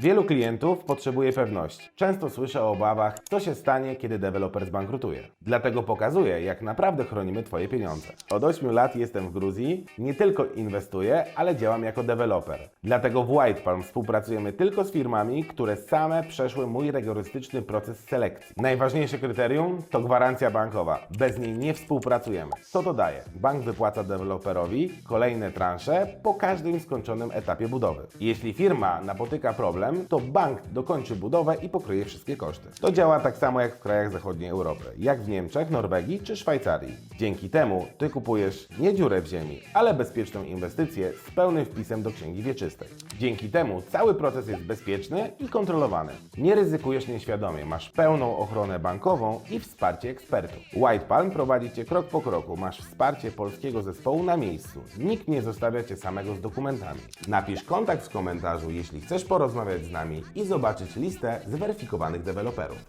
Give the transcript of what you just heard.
Wielu klientów potrzebuje pewności. Często słyszę o obawach, co się stanie, kiedy deweloper zbankrutuje. Dlatego pokazuję, jak naprawdę chronimy Twoje pieniądze. Od 8 lat jestem w Gruzji, nie tylko inwestuję, ale działam jako deweloper. Dlatego w White Palm współpracujemy tylko z firmami, które same przeszły mój rygorystyczny proces selekcji. Najważniejsze kryterium to gwarancja bankowa. Bez niej nie współpracujemy. Co to daje? Bank wypłaca deweloperowi kolejne transze po każdym skończonym etapie budowy. Jeśli firma napotyka problem, to bank dokończy budowę i pokryje wszystkie koszty. To działa tak samo jak w krajach zachodniej Europy, jak w Niemczech, Norwegii czy Szwajcarii. Dzięki temu ty kupujesz nie dziurę w ziemi, ale bezpieczną inwestycję z pełnym wpisem do księgi wieczystej. Dzięki temu cały proces jest bezpieczny i kontrolowany. Nie ryzykujesz nieświadomie, masz pełną ochronę bankową i wsparcie ekspertów. White Palm prowadzi Cię krok po kroku, masz wsparcie polskiego zespołu na miejscu. Nikt nie zostawia Cię samego z dokumentami. Napisz kontakt w komentarzu, jeśli chcesz porozmawiać z nami i zobaczyć listę zweryfikowanych deweloperów.